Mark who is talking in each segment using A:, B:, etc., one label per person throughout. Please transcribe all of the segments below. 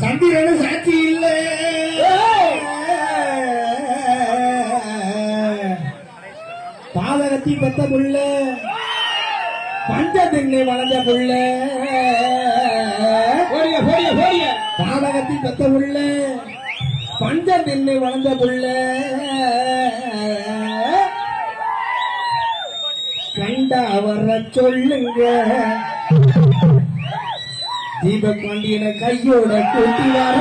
A: சந்திரனு சாட்சி இல்ல. பாதகத்தி பெத்த புள்ள பஞ்ச திண்ணை வளர்ந்த புள்ள
B: போடிய போடிய போடிய.
A: பாதகத்தி பெத்த புள்ள பஞ்ச திண்ணை வளர்ந்த புள்ள கண்டா வர சொல்லுங்க. தீபக் பாண்டியனை கையோட கூட்டி வர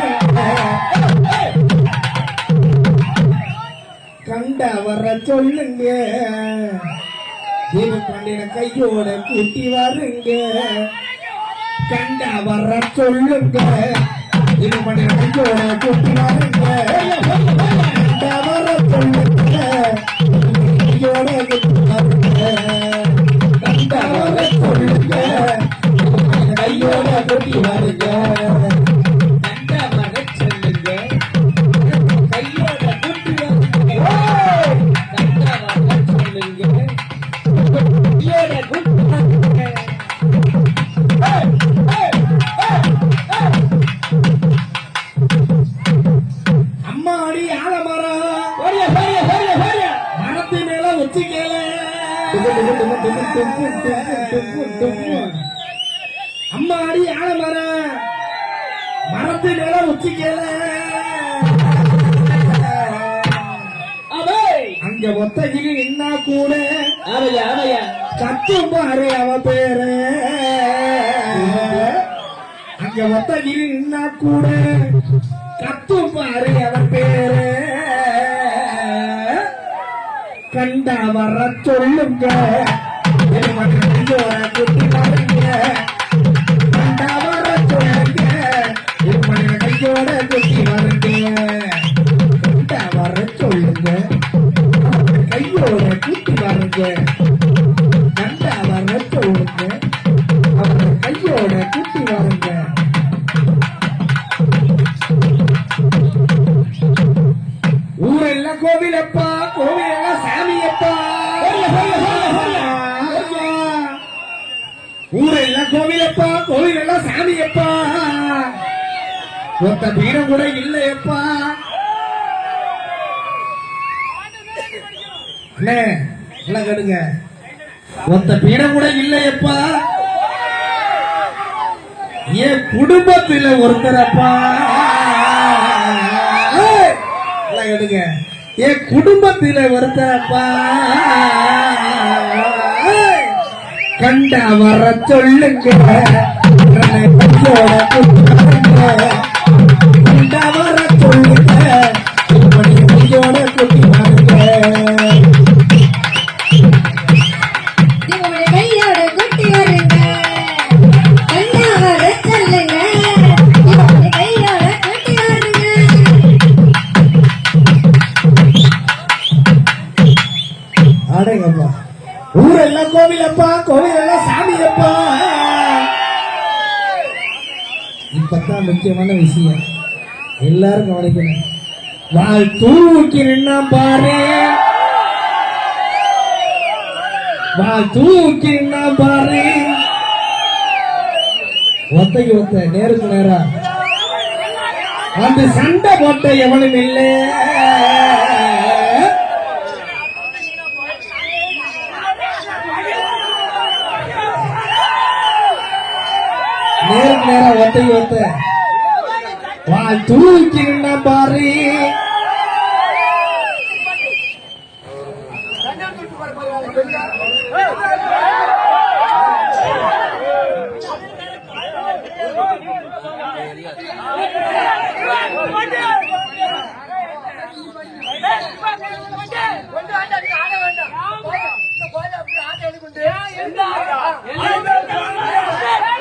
A: கண்ட வர சொல்லுங்க. தீபக் பாண்டியனை கையோட கூட்டி வருங்க. கண்ட வர சொல்லுங்க. தீபக் பாண்டியனை கையோட கூட்டி வருங்க. கண்ட வர சொல்லுங்க. கையோட கூட்டி வருங்க. மேல வச்சுக்கல அம்மாடி ஆலமரம் மரத்து மேல வச்சுக்கல
B: அவை.
A: அங்க ஒத்தகிரி நின்னா கூட. சத்தும் பாரு அவ பேரு. அங்க ஒத்தகிரி நின்னா கூட. கத்தும் பாரு அவ பேரு. கண்டா வர சொல்லுங்க குட்டி பாருங்க கண்டா வர சொல்லுங்க கையோட குட்டி பாருங்க கண்டா வர சொல்லுங்க கையோட குட்டி பாருங்க கண்டா வர சொல்லுங்க கையோட குட்டி பாருங்க ஊரெல்லாம் கோவிலப்பா கோவில் கோவிலெல்லாம் சாமியப்பா ஒத்த வீரம் கூட இல்லையப்பா. அண்ணே எல்லாம் கேடுங்க ஒத்த பீடம் கூட இல்லையப்பா. என் குடும்பத்தில் ஒருத்தரப்பா. ஏய், கேடுங்க என் குடும்பத்தில் ஒருத்தரப்பா. கண்ட வர சொல்லுங்க. உடனே அதுதான் முக்கியமான விஷயம். எல்லாரும் கவனிக்கணும். வாழ் தூக்கி நின்னா பாரு. வாழ் தூக்கி நின்னா பாரு. ஒத்தைக்கு ஒத்த நேருக்கு நேரா. அந்த சண்டை போட்ட எவனும் இல்லை. நேருக்கு நேர ஒத்தை ஒத்த வாழ் தூக்கி நின்னா பாரு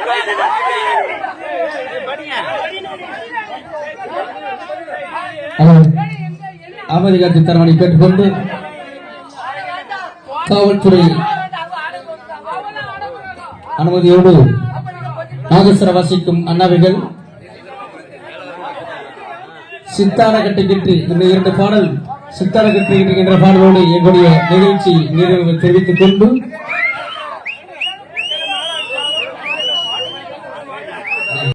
B: அமைதி காத்து தரவணை கேட்டுக்கொண்டு காவல்துறை அனுமதியோடு நாகேஸ்வர வாசிக்கும் அண்ணாவிகள் சித்தார கட்டுக்கிட்டு இந்த இரண்டு பாடல் சித்தார கட்டுகின்ற பாடலோடு எங்களுடைய நிகழ்ச்சி நிறைவு தெரிவித்துக் கொண்டு